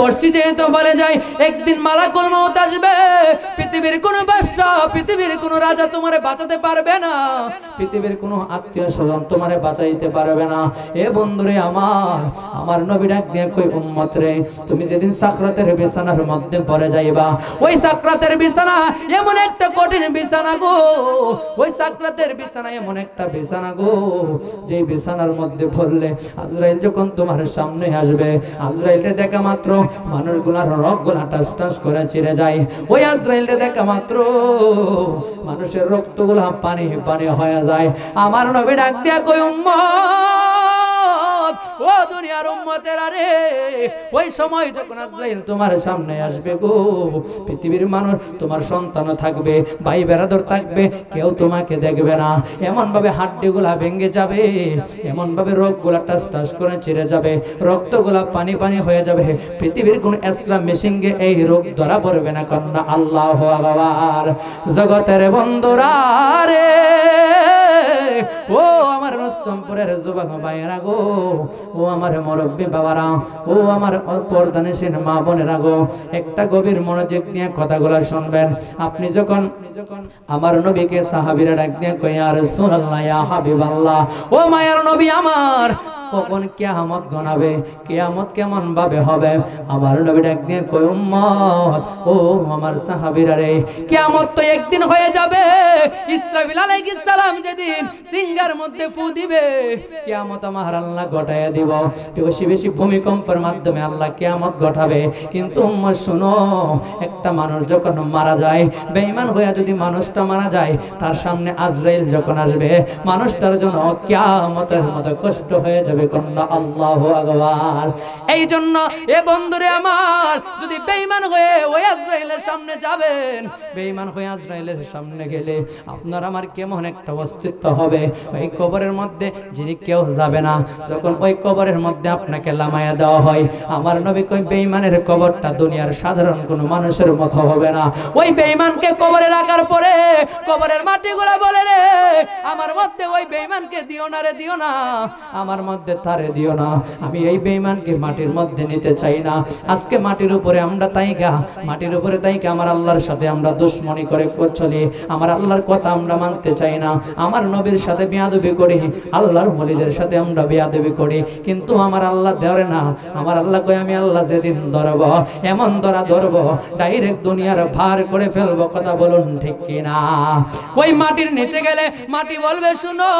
বর্ষি যেহেতু বলে যায়, একদিন মালাকুল মত আসবে। পৃথিবীর কোনো বাদশা, পৃথিবীর কোনো রাজা তোমারে বাঁচাতে পারবে না। পৃথিবীর কোনো আত্মীয় স্বজন তোমারে বাঁচাইতে পারবে না। এ বন্ধুরে আমার আমার নবী ডাক দিয়ে কই, উম্মত রে, তুমি যেদিন সাকরাতের বিছানার মধ্যে পড়ে যাইবা, ওই সাকরাতের বিছানা এমন একটা কঠিন বিছানা গো। ওই সাকরাতের বিছানা এমন একটা বিছানা গো যে বিছানার মধ্যে পড়লে আজরাইল যখন তোমার সামনে আসবে আজরাইলকে দেখা মাত্র মানুষগুলার রগগুলা টাস টাস করে চিরে যায়। ওই আজরাইলকে দেখা মাত্র মানুষের রক্তগুলা পানি পানি হয়ে যায়। আমার নবী ডাক দিয়া কই উম্মত! ও দুনিয়ার ওই সময় যখন আজরাইল তোমার সামনে আসবে গো, পৃথিবীর মানুষ, তোমার সন্তান থাকবে, ভাই থাকবে, কেউ তোমাকে দেখবে না। এমন ভাবে হাড্ডিগুলা ভেঙে যাবে এমন ভাবে রোগগুলা টাস টাস করে ছিঁড়ে যাবে, রক্তগুলা পানি পানি হয়ে যাবে। পৃথিবীর কোন ইসলাম মেশিনকে এই রোগ ধরা পড়বে না, কন্যা আল্লাহ আকবার। জগতের বন্ধুরা রে, ও আমার রস্তমপুরের যুবক ভাইয়েরা গো ও আমার মরব্বী বাবারা, ও আমার পর্দানেশীন মা বোনেরা গো, একটা গভীর মনোযোগ দিয়ে কথাগুলো শুনবেন। আপনি যখন আমার নবীকে সাহাবিরা ডাক দিয়ে কই আর রাসূলুল্লাহ, ইয়া হাবিবাল্লাহ, ও মায়ের নবী আমার কখন কেয়ামত গনাবে কেয়ামত কেমন ভাবে হবে? আমার নবী ডাক দিয়ে কই উম্মত, ও আমার সাহাবীরা রে, কেয়ামত তো একদিন হয়ে যাবে। ইসরাফিল আলাইহিস সালাম যেদিন সিংহার মধ্যে ফু দিবে, কেয়ামত আমার আল্লাহ ঘটায় দিব। বেশি বেশি ভূমিকম্পের মাধ্যমে আল্লাহ কেয়ামত ঘটাবে কিন্তু উম্মত, শুনো, একটা মানুষ যখন মারা যায়, বেঈমান হয়ে যদি মানুষটা মারা যায়, তার সামনে আজরাইল যখন আসবে, মানুষটার জন্য কেয়ামতের মতো কষ্ট হয়ে যাবে। এই জন্য এ বন্ধুরে আমার, যদি হয়ে ওই আজরাইলের সামনে যাবেন হয়ে আজরাইলের সামনে গেলে আপনার আমার কেমন একটা অস্তিত্ব হবে? ওই কবরের মধ্যে যিনি কেউ যাবে না, যখন ওই কবরের মধ্যে আপনাকে লামায়া দেওয়া হয়, আমার নবী কই কবরটা দুনিয়ার সাধারণ কোনো মানুষের মতো হবে না। ওই বেঈমানকে কবরে রাখার পরে কবরের মাটিগুলো বলে রে, আমার মধ্যে ওই বেঈমানকে দিও না রে, দিও না। আমার মধ্যে তারে দিও না। আমি এই বেঈমানকে মাটির মধ্যে নিতে চাই না। আজকে মাটির উপরে আমরা তাইকা মাটির উপরে তাইকা আমার আল্লাহর সাথে আমরা দুশ্মনী করে চলি। আমার আল্লাহর কথা আমরা মানতে চাই না। আমার নবীর সাথে বিয়াদবি করি, আল্লাহর মলিদের সাথে আমরা বিয়াদবি করি। কিন্তু আমার আল্লাহ ধরে না। আমার আল্লাহ কই আমি আল্লাহ যেদিন ধরব, এমন ধরা ধরব ডাইরেক্ট দুনিয়ার ভার করে ফেলব। কথা বলুন ঠিক কি না ওই মাটির নিচে গেলে মাটি বলবে, শুনো,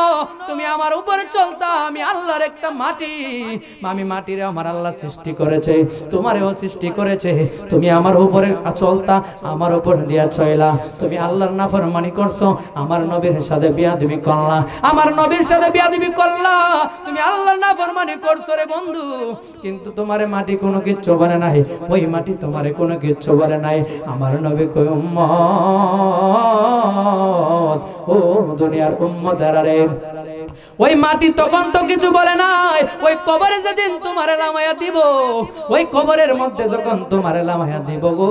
তুমি আমার উপরে চলতা, আমি আল্লাহর একটা মাটি। আমি মাটির আমার আল্লাহ সৃষ্টি করেছে, তোমারেও সৃষ্টি করেছে। তুমি আমার উপরে চলতা আমার উপর দিয়া চইলা। তুমি আল্লাহর নাফরমানি করছ, আমার নবীর সাথে বিয়াদবি করলা। আমার নবীর সাথে বিয়াদবি করলা। তুমি আল্লাহর নাফরমানি করছ রে বন্ধু। কিন্তু তোমারে মাটি কোনো কিচ্ছু বলে নাই, ওই মাটি তোমারে কোনো কিচ্ছু বলে নাই। আমার নবী কই উম্মত, ও দুনিয়ার উম্মতেরা রে। ওই মাটি তখন তো কিছু বলে নাই। ওই কবরে যেদিন তোমার লামায়া দিব, ওই কবরের মধ্যে যখন তোমার লামায়া দিব গো,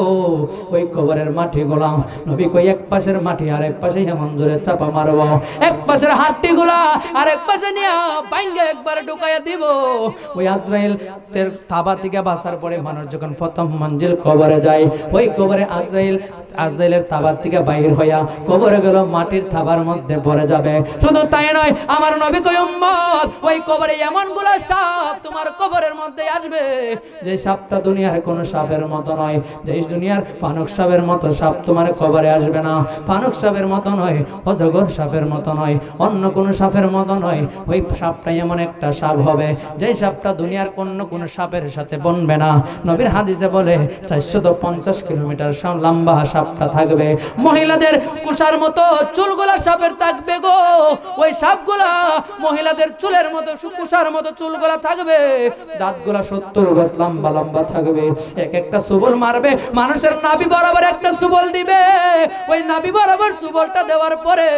ওই কবরের মাটি গোলাম। নবী কই, এক পাশের মাটি আর এক পাশে এমন জোরে চাপা মারব। এক পাশের হাটটি গুলা আর এক পাশে নিয়ে বাইঙ্গে একবার ঢুকাইয়া দিব। ওই আজরাইল তের থাবা থেকে বাসার পরে মানুষ যখন প্রথম মঞ্জিল কবরে যায়, ওই কবরে আজরাইল আজরাইলের তাবার থেকে বাইর হইয়া কবরে গেল, মাটির থাবার মধ্যে পড়ে যাবে। শুধু তাই নয়, আমার নবী কই উম্মত, ওই কবরে এমনগুলা সাপ তোমার কবরের মধ্যে আসবে, যে সাপটা দুনিয়ার কোন সাপের মতো নয়, যে দুনিয়ার পানক সাপের মতো সাপ তোমার কবরে আসবে না। পানক সাপের মতো নয়, অজগর সাপের মতো নয়, অন্য কোন সাপের মতো নয়, ওই সাপটা এমন একটা সাপ হবে যে সাপটা দুনিয়ার অন্য কোন সাপের সাথে বনবে না। নবীর হাদিসে বলে চারশো পঞ্চাশ কিলোমিটার লম্বা সাপটা থাকবে। মহিলাদের কুষার মতো চুলগুলা সাপের থাকবে গো। ওই সাপগুলা মহিলাদের চুলের মতো সুকুষার মতো চুলগুলা থাকবে। দাঁতগুলা সত্তর গজ লম্বা লম্বা থাকবে। এক একটা সুবল মারবে, মানুষের নাভি বরাবর একটা সুবল দিবে। ওই নাভি বরাবর সুবলটা দেওয়ার পরে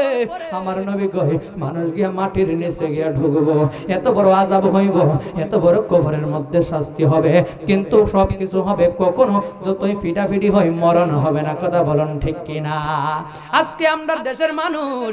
আমার নবী কয় মানুষ গিয়া মাটির নিচে গিয়া ঢুকবো। এত বড় আজাব হইব, এত বড় কবরের মধ্যে শাস্তি হবে। কিন্তু সব কিছু হবে কখনো, যতই ফিডাফিডি হয়, মরণ হবে না। কথা বলুন ঠিক কিনা? আজকে আমরা দেশের মানুষ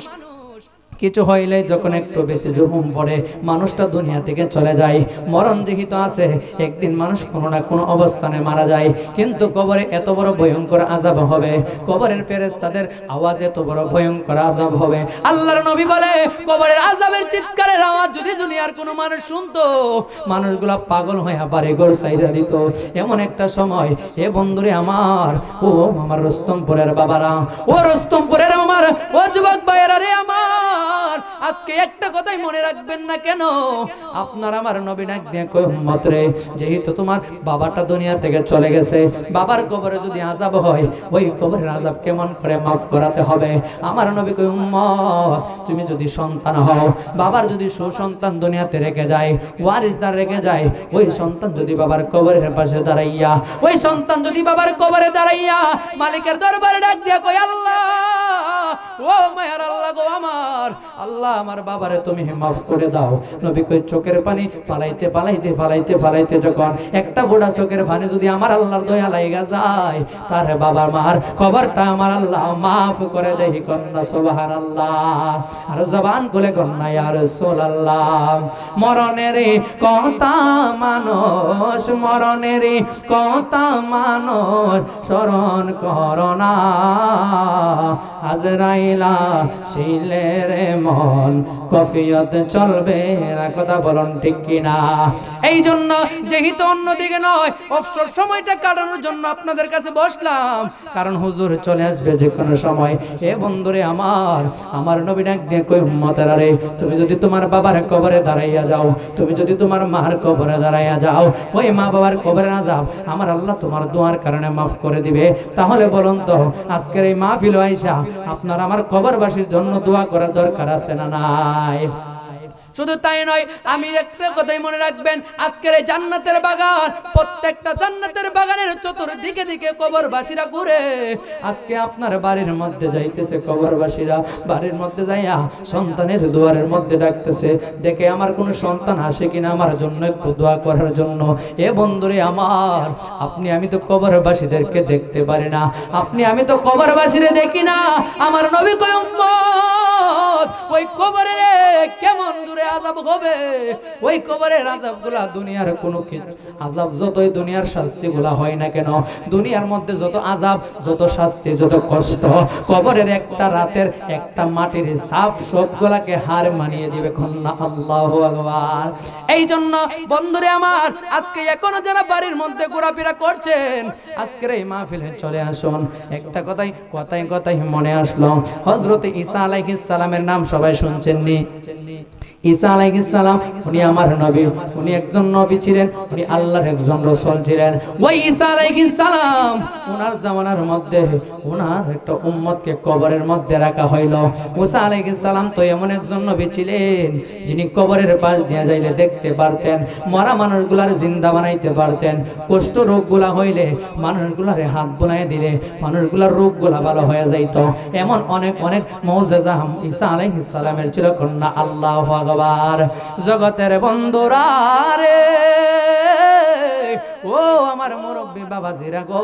কিছু হইলে যখন একটু বেশি জুহুম পড়ে, মানুষটা দুনিয়া থেকে চলে যায়। মরণ যেহেতু আছে, একদিন মানুষ কোনো না কোনো অবস্থানে মারা যায়। কিন্তু কবরে এত বড় ভয়ঙ্কর আজাব হবে, কবরের ফেরেস তাদের আওয়াজ এত বড় ভয়ঙ্কর আজাব হবে। আল্লাহর নবী বলে, কবরের আজাবের চিৎকারের আওয়াজ যদি দুনিয়ার কোনো মানুষ শুনতো, মানুষগুলা পাগল হয়ে বাড়ি ঘর চাইরা দিত। এমন একটা সময়, এ বন্ধুরে আমার, ও আমার রস্তমপুরের বাবারা, ও রস্তমপুরের আমার, ও যুবক ভাইয়েরা রে আমার। আজকে একটা কথাই মনে রাখবেন না কেন? আপনার আমার নবী নাক দিয়ে যেহেতু তোমার বাবাটা দুনিয়া থেকে চলে গেছে, বাবার কবরে যদি আজাব হয়, ওই কবরের আজাব কেমন করে মাফ করাতে হবে? আমার নবী কই উম্মত, তুমি যদি সন্তান হও, বাবার যদি সুসন্তান দুনিয়াতে রেখে যায়, ওয়ারিসদার রেখে যায়, ওই সন্তান যদি বাবার কবরের পাশে দাঁড়াইয়া, ওই সন্তান যদি বাবার কবরে দাঁড়াইয়া মালিকের দরবারে ডাক দিয়া কই আল্লাহ ও মায়ার আল্লাহ গো আমার। আল্লাহ আমার বাবারে তুমি মাফ করে দাও। নবী কই, চোখের পানি পালাইতে পালাইতে পালাইতে পালাইতে যখন একটা বুড়া চোখের পানি যদি আমার আল্লাহর দয়া লাইগা যায়, তার বাবার মার কবরটা আমার আল্লাহ মাফ করে দেই কন্যা সুবহান আল্লাহ আর জবান খুলে কন্যা, ইয়া রাসূলুল্লাহ মরণের কথা মানুষ মরণের কথা মানুষ, স্মরণ করোনা আজরাইলা শিলের মন, কফিয়ত চলবে না, কথা বলুন ঠিক কিনা? এই জন্য যেহেতু অন্যদিকে নয়, অবসর সময়টা কাটানোর জন্য আপনাদের কাছে বসলাম। কারণ হুজুর চলে আসবে যে কোনো সময়। এ বন্ধুরে আমার আমার নবী ডাক দিয়ে কই উম্মতেরা রে, তুমি যদি তোমার বাবার কবরে দাঁড়াইয়া যাও, তুমি যদি তোমার মার কবরে দাঁড়াইয়া যাও, ওই মা বাবার কবরে না যাও, আমার আল্লাহ তোমার দোয়ার কারণে মাফ করে দিবে। তাহলে বলুন তো, আজকের এই মাহফিল আইসা আপনার আমার কবরবাসীর জন্য দোয়া করার দরকার আছে না নাই? শুধু তাই নয়, আমি একটা কথাই মনে রাখবেন, আজকের এই জান্নাতের বাগান, প্রত্যেকটা জান্নাতের বাগানের চতুর্দিকে দিকে কবরবাসীরা ঘুরে। আজকে আপনার বাড়ির মধ্যে যাইতেছে কবরবাসীরা, বাড়ির মধ্যে যাইয়া সন্তানের দুয়ারের মধ্যে ডাকতেছে, দেখে আমার কোনো সন্তান আসে কিনা আমার জন্য একটু দোয়া করার জন্য। এ বন্ধুরে আমার, আপনি, আমি তো কবরবাসীদেরকে দেখতে পারি না। আপনি, আমি তো কবরবাসীরে দেখি না, আমার নবী কয় উম্মত ওই কবরে রে কেমন দূরে আজাব হবে? ওই কবরের আজাবগুলা দুনিয়ার কোনো আজাব যতই দুনিয়ার শাস্তি গুলা হয় না কেন, দুনিয়ার মধ্যে যত আজাব, যত শাস্তি, যত কষ্ট, কবরের একটা রাতের একটা মাটির সাফ সবগুলাকে হার মানিয়ে দিবে কন্যা আল্লাহ এই জন্য বন্ধুরে আমার, আজকে এখনও যারা বাড়ির মধ্যে ঘোরাফেরা করছেন, আজকের এই মাহফিলে চলে আসুন। একটা কথাই কথাই কথাই মনে আসলো। হজরত ঈসা আলাইহিস সালামের নাম সবাই শুনছেন নি ঈসা আলাইহিস সালাম, উনি আমার নবী, উনি একজন নবী ছিলেন, উনি আল্লাহর একজন রাসূল ছিলেন। ওই ঈসা আলাইহিস সালাম ওনার জামানার মধ্যে ওনার একটা উম্মতকে কবরের মধ্যে রাখা হইল। মুসা আলাইহিস সালাম তো এমন একজন নবী ছিলেন, যিনি কবরের পাশ দিয়ে যাইলে দেখতে পারতেন, মরা মানুষগুলার জিন্দা বানাইতে পারতেন। কষ্ট রোগগুলা হইলে মানুষগুলারে হাত বোনায় দিলে, মানুষগুলার রোগগুলা ভালো হয়ে যাইত। এমন অনেক অনেক মৌজেজা ঈসা আলাইহিস সালামের ছিল, কন্যা আল্লাহ আকবার জগতের বন্ধুরা রে। ও আমার মুরব্বী বাবা জিরা গো।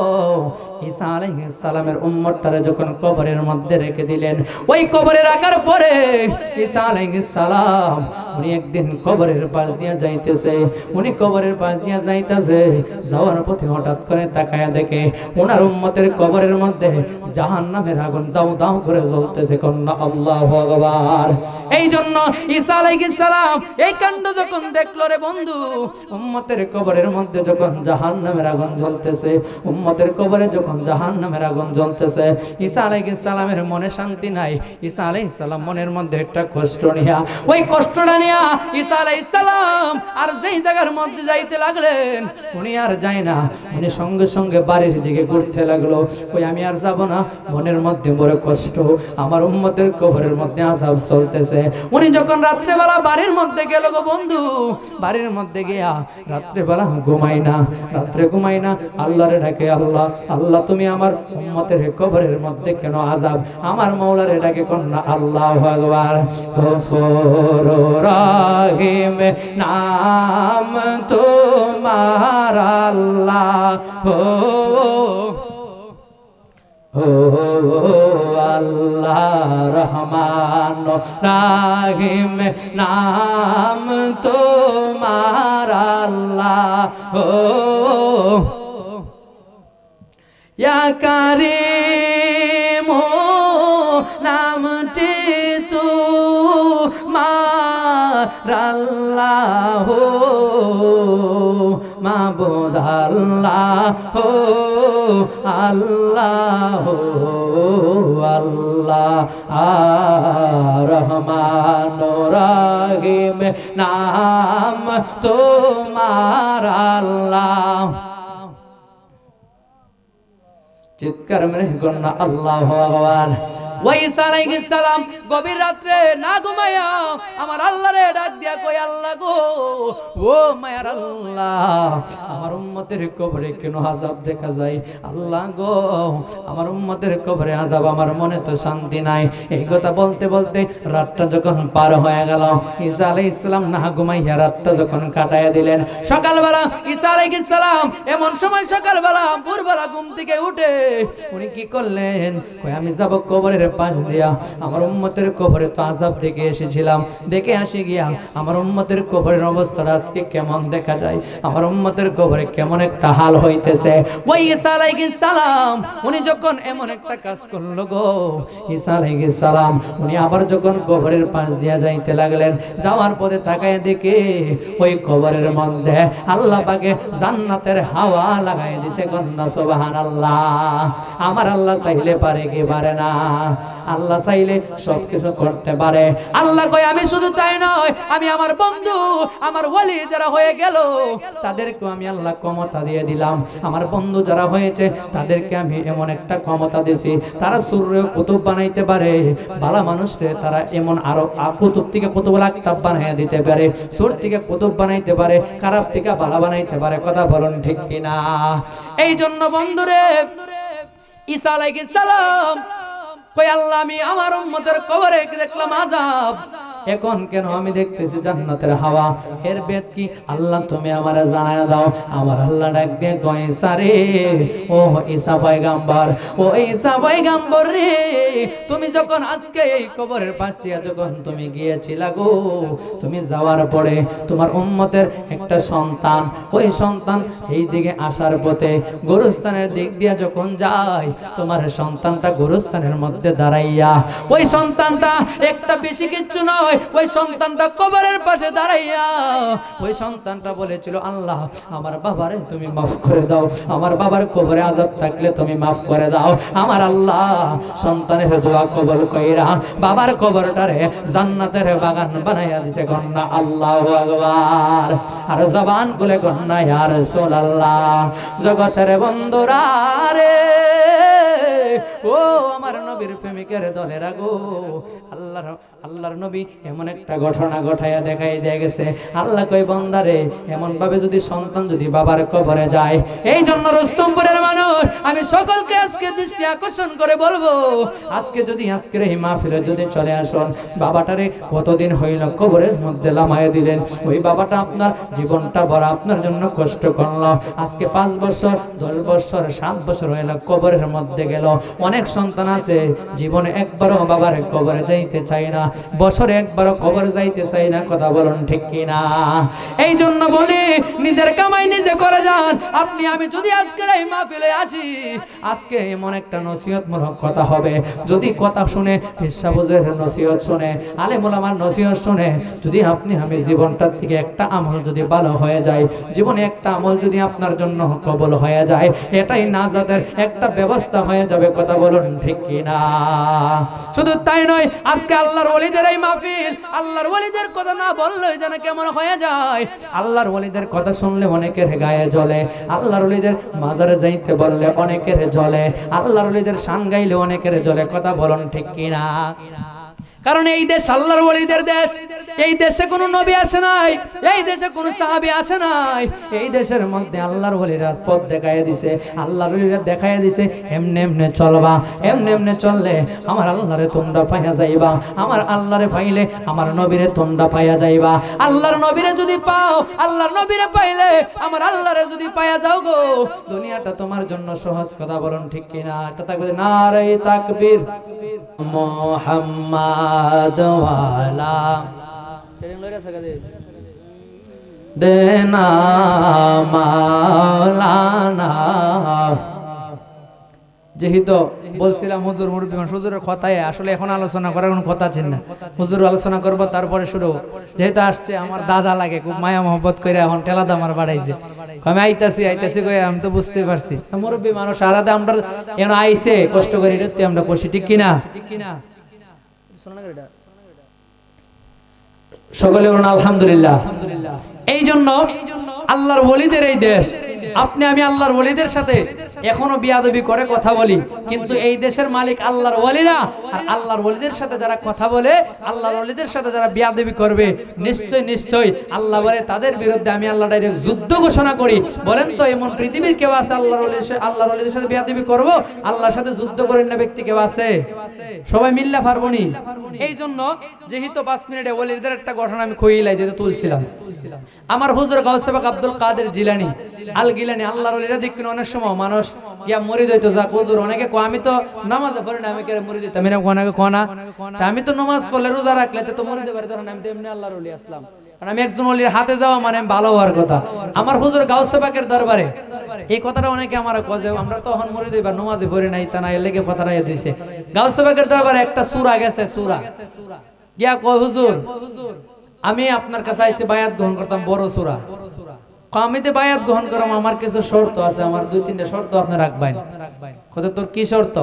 ঈসা আলাইহিস সালামের উম্মতটারে যখন কবরের মধ্যে রেখে দিলেন, ওই কবরে রাখার পরে ঈসা আলাইহিস সালাম উনি একদিন কবরের পাশ দিয়ে যাইতেছে। উনি কবরের পাশ দিয়ে যাইতেছে, যাওয়ার পথে হঠাৎ করে তাকায়া দেখে ওনার উম্মতের কবরের মধ্যে জাহান্নামের আগুন দাও দাও করে জ্বলতেছে, কন্যা আল্লাহ ভগবান এই জন্য ঈসা আলাইহিস সালাম এই কাণ্ড যখন দেখল রে বন্ধু, উম্মতের কবরের মধ্যে যখন জাহান্নামের আগুন জ্বলতেছে উম্মতের কবরে যখন জাহান্নামের আগুন জ্বলতেছে, ঈসা আলাইহিস সালামের মনে শান্তি নাই। ঈসা আলাইহিস সালাম মনের মধ্যে একটা কষ্ট নিয়া, ওই কষ্টটা নিয়া ঈসা আলাইহিস সালাম আর যেই জায়গার মধ্যে যাইতে লাগলেন, উনি আর যায় না। উনি সঙ্গে সঙ্গে বাড়ির দিকে ঘুরতে লাগল। ওই আমি আর যাব না, মনের মধ্যে বড় কষ্ট। আমার উম্মতের কবরের মধ্যে আজাব চলতেছে। উনি যখন রাত্রেবেলা বাড়ির মধ্যে গেল গো বন্ধু, বাড়ির মধ্যে গিয়া রাত্রেবেলা ঘুমাই না, রাত্রে ঘুমাই না আল্লাহরে ডাকে, আল্লাহ আল্লাহ, তুমি আমার উম্মতের কবরের মধ্যে কেন আজাব আমার মৌলারে ডাকে কন্যা, আল্লাহ ভগবান গফুর রহিম, নাম তোমার আল্লাহ। ও, আল্লাহ রহমান রাহিম, নাম তোমার আল্লাহ। ও ইয়া কারিম নামটি তু মারাল্লাহ মাবুদ আল্লাহ আল্লাহ আল্লাহ রহমান রাহিম নাম তোমার আল্লাহ। চিৎকার মেরে কন্যা আল্লাহ ভগবান আমার মনে তো শান্তি নাই। এই কথা বলতে বলতে রাতটা যখন পার হয়ে গেল, ঈসা আলাইহিস সালাম না ঘুমাইয়া রাতটা যখন কাটায়া দিলেন, সকালবেলা ঈসা আলাইহিস সালাম এমন সময় সকালবেলা, ভোরবেলা ঘুম থেকে উঠে উনি কি করলেন? কই আমি যাব কবরের পাশ দিয়া। আমার উম্মতের কবরে তো আজাব দেখে এসেছিলাম। দেখে আসি গিয়া, আমার উম্মতের কবরের অবস্থাটা আজকে কেমন দেখা যায়? আমার উম্মতের কবরে কেমন একটা হাল হইতেছে? ওই ঈসা আলাইহিস সালাম, উনি যখন এমন একটা কাজ করল গো, ঈসা আলাইহিস সালাম, উনি আবার যখন কবরের পাশ দিয়া যাইতে লাগলেন, যাওয়ার পথে তাকায় দেখে ওই কবরের মধ্যে আল্লাহ পাকে জান্নাতের হাওয়া লাগাই দিছে কন্যা সুবহানাল্লাহ। আমার আল্লাহ চাইলে পারে কি পারে না? আল্লাহ চাইলে সবকিছু করতে পারে। আল্লাহ কয়, আমি শুধু তাই নয়, আমি আমার বন্ধু, আমার ওয়ালি যারা হয়ে গেল তাদেরকেও আমি আল্লাহ ক্ষমতা দিয়ে দিলাম। আমার বন্ধু যারা হয়েছে, তাদেরকে আমি এমন একটা ক্ষমতা দিছি তারা সূর্য কুতুব বানাইতে পারে, বালা মানুষরে তারা এমন আরও কুতুব থেকে কুতুব আক্তাব বানাইয়া দিতে পারে, সুর থেকে কুতুব বানাইতে পারে, খারাপ থেকে বালা বানাইতে পারে। কথা বলুন ঠিক কিনা? এই জন্য বন্ধুরে, ঈসা আলাইহিস সালাম আল্লাহ, আমি আমার উম্মতের কবরে দেখলাম এখন কেন? আমি দেখতেছি জান্নাতের হাওয়া। এর কি? আল্লাহ, তুমি আমারে জানায় দাও। আমার আল্লাহ ডাক দিয়ে কয়, ঈসা রে, ও ঈসা ও ঈসা রে, তুমি যখন আজকে এই কবরের পাশ দিয়ে যখন তুমি গিয়েছিলা গো, তুমি যাওয়ার পরে তোমার উম্মতের একটা সন্তান, ওই সন্তান এই দিকে আসার পথে গোরস্থানের দিক দিয়ে যখন যায়, তোমার সন্তানটা গোরস্থানের মধ্যে দাঁড়াইয়া, ওই সন্তানটা একটা বেশি কিচ্ছু নয়, ওই সন্তানটা কবরের পাশে দাঁড়াইয়া, ওই সন্তানটা বলেছিল, আল্লাহ, আমার বাবারে তুমি মাফ করে দাও, আমার বাবার কবরে আজাব থাকলে তুমি মাফ করে দাও, আমার আল্লাহ সন্তানের দোয়া কবল কইরা বাবার কবরটারে জান্নাতের বাগান বানাইয়া দিছে গন্না, আল্লাহ আকবার। আর জবান খুলে গন্না, ইয়া রাসূলুল্লাহ, জগতের বন্ধুরা রে, ও আমার নবীর প্রেমিকের দলের আগো। আল্লাহর আল্লাহর নবী এমন একটা ঘটনা ঘটাইয়া দেখাই দিয়ে গেছে। আল্লাহ কই বন্দারে এমন ভাবে যদি সন্তান যদি বাবার কবরে যায় এই জন্য রুস্তমপুরের মানুষ, আমি সকলকে আজকে দৃষ্টি আকর্ষণ করে বলব, আজকে যদি আজকের এই মাহফিলে যদি চলে আসুন, বাবাটারে কতদিন হইল কবরের মধ্যে লামায় দিলেন, ওই বাবাটা আপনার জীবনটা বড়, আপনার জন্য কষ্ট করল, আজকে পাঁচ বছর, দশ বছর, সাত বছর হইল কবরের মধ্যে গেল, অনেক সন্তান আছে, জীবনে একবারও বাবার কবরে যাইতে চাই না বছরে একবারও কবর যাইতে চাই না, কথা বলুন ঠিক কি না এই জন্য বলি, নিজের কামাই নিজে করে যান। আপনি, আমি যদি আজকের এই মাহফিলে আসি, আজকে এমন একটা নসিহতমূলক কথা হবে। যদি কথা শুনে ফিসাবুজের নসিহত শুনে আলেমুল আমার নসিহত শুনে, যদি আপনি, আমি জীবনটার থেকে একটা আমল যদি ভালো হয়ে যায়, জীবনে একটা আমল যদি আপনার জন্য কবল হয়ে যায়, এটাই নাজাদের একটা ব্যবস্থা হয়ে যাবে, কথা বলুন ঠিক কি না শুধু তাই নয়, আজকে আল্লাহর ওলিদের এই মাহফিল। আল্লাহর ওলিদের কথা না বললে যেন কেমন হয়ে যায়। আল্লাহর ওলিদের কথা শুনলে অনেকের গায়ে জ্বলে। আল্লাহর ওলিদের মাজারে যাইতে বললে অনেকের জ্বলে। আল্লাহর ওলিদের শান গাইলে অনেকের জ্বলে। কথা বলুন ঠিক কি না কারণ এই দেশ আল্লাহর ওলিদের দেশ। এই দেশে কোনো নবী আসে নাই, এই দেশে কোনো সাহাবী আসে নাই। এই দেশের মধ্যে আল্লাহর ওলিরা পথ দেখাইয়া দিছে, আল্লাহর ওলিরা দেখাইয়া দিছে, এমনে এমনে চলবা, এমনে এমনে চললে আমার আল্লাহরে তোমরা পাইয়া যাইবা, আমার আল্লাহরে পাইলে আমার নবীরে তোমরা পাইয়া যাইবা। আল্লাহর নবীরে যদি পাও, আল্লাহর নবীরে পাইলে আমার আল্লাহরে যদি পাইয়া যাও গো। দুনিয়াটা তোমার জন্য সহজ কথা বলুন ঠিক কিনা? একটা থাকবে নারে তাকবীর, মোহাম্মদ যেহেতু বলছিলাম হুজুর মুরব্বী হুজুরের কথায় আসলে এখন আলোচনা করার কোনো কথা ছিল না? হুজুর আলোচনা করব, তারপরে শুরু যেহেতু আসছে, আমার দাদা লাগে, খুব মায়া মহব্বত করে এখন ঠেলা দামার বাড়াইছে। আমি আইতাছি আইতাছি কই আমি তো বুঝতে পারছি। মুরব্বী মানুষ, আলাদা আমরা এখন আইছে, কষ্ট করে এটাতে আমরা বসি ঠিক কিনা ঠিক কিনা? সকলে বলুন আলহামদুলিল্লাহ। এই জন্য আল্লাহর ওলিদের এই দেশ। আপনি, আমি আল্লাহর ওলিদের সাথে এখনও বিয়াদবি করে কথা বলি, কিন্তু এই দেশের মালিক আল্লাহর ওলিরা আর আল্লাহর ওলিদের সাথে যারা কথা বলে, আল্লাহর ওলিদের সাথে যারা বিয়াদবি করবে, নিশ্চয় নিশ্চয় আল্লাহ বলে তাদের বিরুদ্ধে আমি আল্লাহ ডাইরেক্ট যুদ্ধ ঘোষণা করি। বলেন তো, এমন পৃথিবীর কেউ আছে আল্লাহর আল্লাহর ওলিদের সাথে বিয়াদবি করব? আল্লাহর সাথে যুদ্ধ করেন না ব্যক্তি কেউ আছে? সবাই মিল্লা পারবনি এই জন্য যেহেতু পাঁচ মিনিটে ওলিদের একটা ঘটনা আমি কইলাই যেহেতু তুলছিলাম। আমার হুজুর গাউসেবাক আব্দুল কাদের জিলানি। আল গিলানি, আল্লাহর ওলিরা দেখবেন অনেক সময় মানুষ ইয়া মরি যাইতো যাক হুজুর অনেকে কয়, আমি তো নামাজে পড়ি না, আমি কে মরি দিতাম এরকম অনেকে কোনা তা আমি তো নামাজ পড়লে রোজা রাখলে, তো মরিতে পারি তখন আমি তো এমনি আল্লাহর ওলি আসলাম। কারণ আমি একজন ওলির হাতে যাওয়া মানে ভালো হওয়ার কথা। আমার হুজুর গাউসেবাকের দরবারে, এই কথাটা অনেকে আমার যে, আমরা তখন মরি দিই বা নামাজে পড়ি নাই, তা না, এর লেগে কথাটা ইয়ে দিছে। গাউসেবাকের দরবারে একটা সূরা গেছে, সূরা। গিয়া কয়, হুজুর, আমি আপনার কাছে আইসি বায়াত গ্রহণ করতাম, বড় সুরা। কামিতে বায়াত গ্রহণ করলাম আমার কিছু শর্ত আছে, আমার দুই, তিনটা শর্ত আপনি রাখবেন। কত তোর কি শর্ত?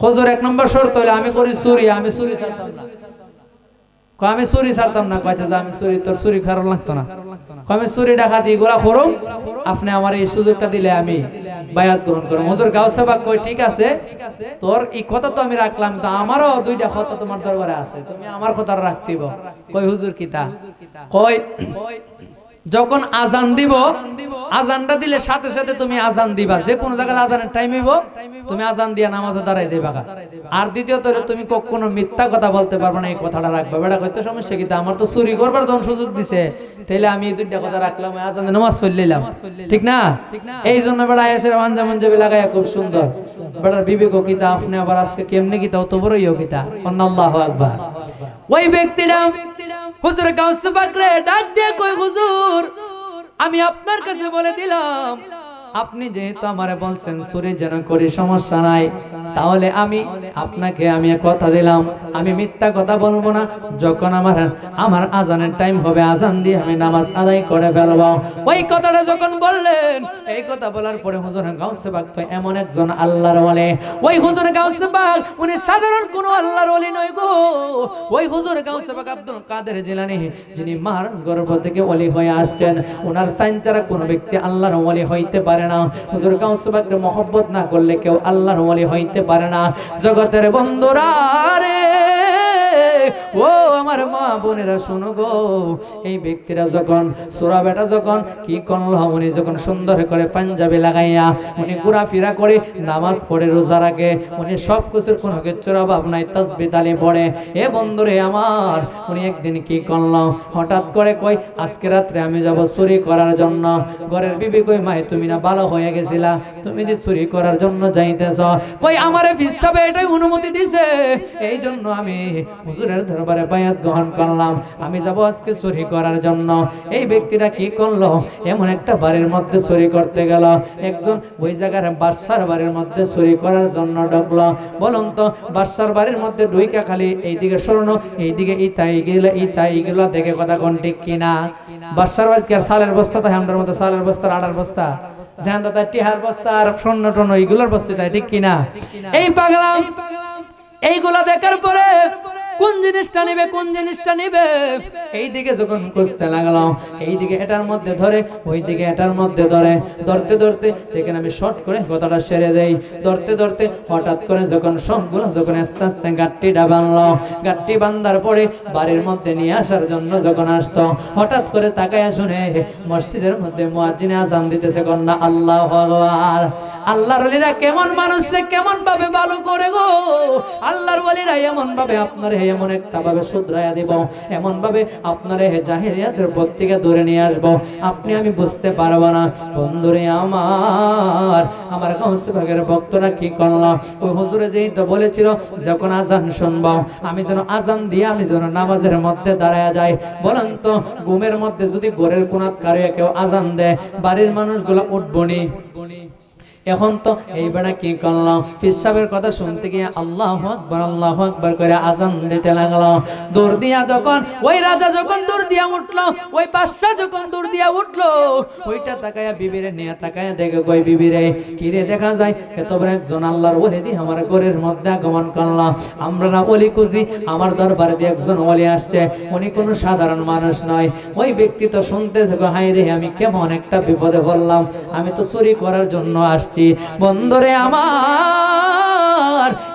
খোঁজর এক নম্বর শর্ত হইলে আমি করি চুরি, আমি চুরি ছাড়তাম না। আমি চুরি ছাড়তাম না কয়েছে যে আমি চুরি, তোর চুরি খারাপ লাগতো না। আমি চুরি ডাকাতি এগুলা করুম, আপনি আমার এই সুযোগটা দিলে আমি বায়াত গ্রহণ করুম। হুজুর, গাও সেবা কই, ঠিক আছে? তোর এই কথা তো আমি রাখলাম, তো আমারও দুইটা কথা তোমার দরবারে আছে, তুমি আমার কথা রাখতিব। কই, হুজুর কিতা কই যখন আজান দিব, আজানটা দিলে সাথে সাথে তুমি আজান দিবা। যে কোনো জায়গায় আজানের টাইম হইব, তুমি আজান দিয়া নামাজে দাঁড়াই দিবা আর দ্বিতীয়ত তুমি কখনো মিথ্যা কথা বলতে পারবে না, এই কথাটা রাখবে। বেটা কইতে সমস্যা কিন্তু আমার তো চুরি করবার যখন সুযোগ দিছে। তাহলে আমি এই দুইটা কথা রাখলাম আজান নামাজ চললাম ঠিক না? এই জন্য বেড়া এসে মানজা মঞ্জাবি লাগাইয়া খুব সুন্দর। বেড়ার বিবেক কিতা আপনি আবার আজকে কেমনে কিতা অত বড়ই কিতা আল্লাহ আকবার। ওই ব্যক্তিটা হুজুর গাউস বাকরে ডাক দিয়ে কই হুজুর আমি আপনার কাছে বলে দিলাম আপনি যেহেতু আমারে বলছেন, সুরে যেন করি সমস্যা নাই, তাহলে আমি আপনাকে আমি কথা দিলাম, আমি মিথ্যা কথা বলব না। যখন আমার আমার আজানের টাইম হবে, আজান দিয়ে আমি নামাজ আদায় করে ফেলব। ওই কথাটা যখন বললেন, এই কথা বলার পরে হুজুর গাউসে বাগ তো এমন একজন আল্লাহর বলে ওই হুজুর গাউসে বাগ, উনি সাধারণ কোন আল্লাহর ওলি নয় গো। ওই হুজুর গাউসে বাগ আব্দুল কাদের জিলানি, যিনি মার গর্ভ থেকে ওলি হয়ে আসছেন, ওনার সাইন ছাড়া কোনো ব্যক্তি আল্লাহর ওলি হইতে পারে না। হুজুর গাউসবাগের মহব্বত না করলে কেউ আল্লাহর ওয়ালি হইতে পারে না। জগতের বন্ধুরা রে, ও আমার মা বোনেরা, শোনো গো। এই ব্যক্তিরা যখন, সোরা বেটা যখন কি করল, উনি যখন সুন্দর করে পাঞ্জাবি লাগাইয়া, উনি ঘোরাফেরা করে নামাজ পড়ে রোজা রাখে উনি সব কিছুর কোনো কিছুর অভাব নাই তসবি তালি পড়ে। এ বন্ধুরে আমার, উনি একদিন কি করল, হঠাৎ করে কই আজকে রাত্রে আমি যাব চুরি করার জন্য। ঘরের বিবি কই মাই তুমি না ভালো হয়ে গেছিলা, তুমি যে চুরি করার জন্য যাইতেছ। কই আমারে পিসাবে এটাই অনুমতি দিছে। এই জন্য আমি হুজুরের দরবারে বায়াত গ্রহণ করলাম। আমি যাব আজকে চুরি করার জন্য। এই ব্যক্তিরা কি করল? এমন একটা বাড়ির মধ্যে চুরি করতে গেল। একজন ওই জায়গার বাদশার বাড়ির মধ্যে চুরি করার জন্য ঢুকলো। বলুন তো, বাদশার বাড়ির মধ্যে ডুইকা খালি এইদিকে স্বর্ণ এইদিকে ইতা এইগুলো ইতা এইগুলো দেখে কথা কোন ঠিক কিনা? বাদশার বাড়িতে আর সালের বস্তা? তাই আমাদের মতো সালের বস্তা আটার বস্তা? যেখান তাই টিহার বস্তা আর স্বর্ণ টর্ণ, এইগুলোর বস্তা তাই ঠিক কিনা? এই পাগলাম, এইগুলা দেখার পরে কোন জিনিসটা নেবে, কোন জিনিসটা নেবে? এই দিকে যখন খুঁজতে লাগল এই দিকে এটার মধ্যে ধরে ওই দিকে এটার মধ্যে ধরে, ধরতে ধরতে দেখেন আমি শর্ট করে কথাটা সেরে দেই। ধরতে ধরতে হঠাৎ করে যখন সবগুলো যখন আস্তে আস্তে গাঠটিটা বানলো গাঠটি বান্ধার পরে বাড়ির মধ্যে নিয়ে আসার জন্য যখন আসতো, হঠাৎ করে তাকায় শুনে মসজিদের মধ্যে মুয়াজ্জিনে আজান দিতেছে কন্যা, আল্লাহ ভগবান আল্লাহর ওলিরা কেমন মানুষরে কেমন ভাবে ভালো করে গো? আল্লাহর ওলিরা এমন ভাবে আপনার হে এমন একটা ভাবে শুধরাইয়া দিব এমন ভাবে আপনার জাহিরিয়াতের পথ থেকে দূরে নিয়ে আসব। আপনি আমি বুঝতে পারব না। বন্ধুরে আমার আমার কাউসে ভাগের ভক্তরা কি করল? ওই হুজুরে যেই তো বলেছিল, যখন আজান শুনব, আমি যেন আজান দিয়ে আমি যেন নামাজের মধ্যে দাঁড়ায় যাই। বলেন তো, ঘুমের মধ্যে যদি গোরের কোনাত কারিয়া কেউ আজান দেয়, বাড়ির মানুষগুলো উঠবনি এখন তো এই বেড়া কি করল পিসাবের কথা শুনতে গিয়ে আল্লাহ আকবর আল্লাহ আকবর করে আজান দিতে লাগল দূর দিয়া যখন, ওই রাজা যখন দূর দিয়া উঠল, ওই বাদশাহ যখন দূর দিয়া উঠল, ওইটা তাকায়া বিবিরে নিয়ে তাকায়া দেখে কই বিবিরে কিরে দেখা যায়? এত বড় একজন আল্লাহর ওলি দি আমার ঘরের মধ্যে আগমন করল। আমরা না ওলি খুঁজি, আমার দরবারে দিয়ে একজন ওলি আসছে। উনি কোনো সাধারণ মানুষ নয়। ওই ব্যক্তি তো শুনতে হাই রে, আমি কেমন একটা বিপদে পড়লাম। আমি তো চুরি করার জন্য আসছি। বন্ধুরে আমার।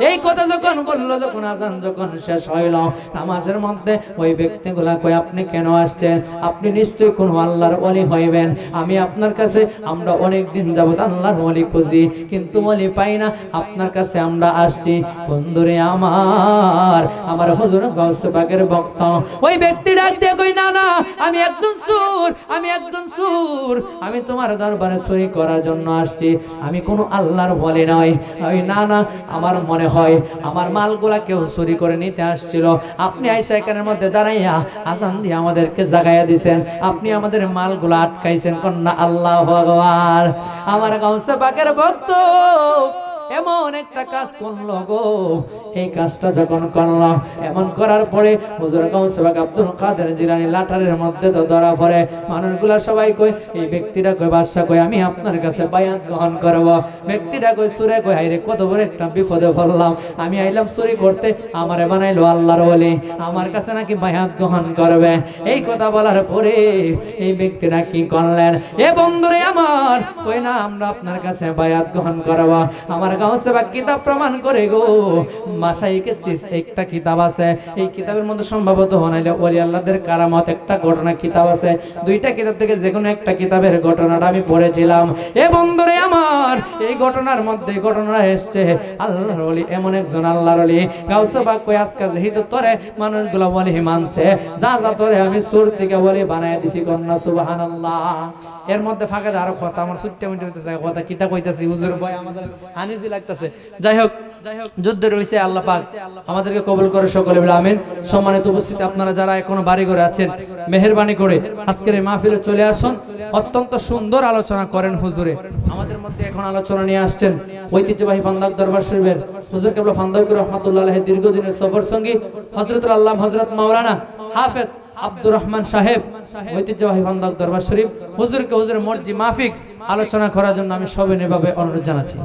এই কথা যখন বলল, যখন আজান যখন শেষ হইল, নামাজের মধ্যে ওই ব্যক্তিগুলা কই আপনি কেন আসছেন? আপনি নিশ্চয়ই কোন আল্লাহর ওলি হইবেন। আমি আপনার কাছে, আমরা অনেক দিন যাবত আল্লাহর ওলি খুঁজি, কিন্তু ওলি পাই না। আপনার কাছে আমরা আসছি। বন্ধুরে আমার আমার হুজুর গাউসে পাকের ভক্ত। ওই ব্যক্তি ডাক দিয়ে কই না না, আমি একজন সুর, আমি একজন সুর। আমি তোমার দরবারে চুরি করার জন্য আসছি। আমি কোনো আল্লাহর বলে নয় ওই, না না, আমার মনে হয় আমার মালগুলা কেউ চুরি করে নিতে আসছিল। আপনি আইসা এখানের মধ্যে দাঁড়াইয়া আসান দিয়ে আমাদেরকে জাগাইয়া দিছেন। আপনি আমাদের মালগুলা আটকাইছেন। কন্যা আল্লাহ ভগবান আমার গাউসে পাকের ভক্ত এমন একটা কাজ করল গো। এই কাজটা যখন করল, এমন করার পরে হুজুর গাউসবাগ আব্দুল কাদের জিলানি লাটারের মধ্যে তো ধরা পড়ে। মানুষগুলা সবাই কই এই ব্যক্তিটা কই বাদশা কই আমি আপনার কাছে বায়াত গ্রহণ করব। ব্যক্তিটা কই সুরে কই হাইরে কত বড় একটা বিপদে পড়লাম। আমি আইলাম চুরি করতে, আমারে বানাইলো আল্লাহর বলে আমার কাছে নাকি বায়াত গ্রহণ করবে। এই কথা বলার পরে এই ব্যক্তিটা কি করলেন? এ বন্ধুরে আমার কই না আমরা আপনার কাছে বায়াত গ্রহণ করব। আমার গাউসে বা কিতাব প্রমাণ করে গো। মাসাইকে চিস, একটা কিতাব আছে। এই কিতাবের মধ্যে সম্ভবত হনাইলে ওলি আল্লাহদের কারামত একটা ঘটনা কিতাব আছে। দুইটা কিতাব থেকে যে কোনো একটা কিতাবের ঘটনাটা আমি পড়েছিলাম। এ বন্ধুরে আমার, এই ঘটনার মধ্যে ঘটনা এসছে। আল্লাহর এমন একজন আল্লাহর যেহেতু তোরে মানুষগুলো বলি মানছে, যা যা তোরে আমি সুর থেকে বলি বানায় দিছি কন্যা, সুবহানাল্লাহ। এর মধ্যে ফাঁকা আরও কথা, আমার মিটে কথা, কিতা কইতাছি, হুজুর ভয় আমাদের আনিজি লাগতেছে। যাই হোক, যুদ্ধ রয়েছে আল্লাহ পাক। আমাদেরকে কবুল করে সকলে বলে আমিন। সম্মানিত উপস্থিতি, আপনারা যারা এখনও বাড়ি ঘরে আছেন, মেহেরবানি করে আজকের এই মাহফিলে চলে আসুন। অত্যন্ত সুন্দর আলোচনা করেন হুজুরে। আমাদের মধ্যে এখন আলোচনা নিয়ে আসছেন ঐতিহ্যবাহী ফান্দাক দরবার শরীফের হুজুর কেবল ফান্দাক রহমাতুল্লাহ দীর্ঘদিনের সফর সঙ্গী হজরতুল আল্লাহ হজরত মাওলানা হাফেজ আব্দুর রহমান সাহেব, ঐতিহ্যবাহী ফান্দাক দরবার শরীফ। হুজুরকে হুজুরের মর্জি মাফিক আলোচনা করার জন্য আমি সবিনয়ভাবে অনুরোধ জানাচ্ছি।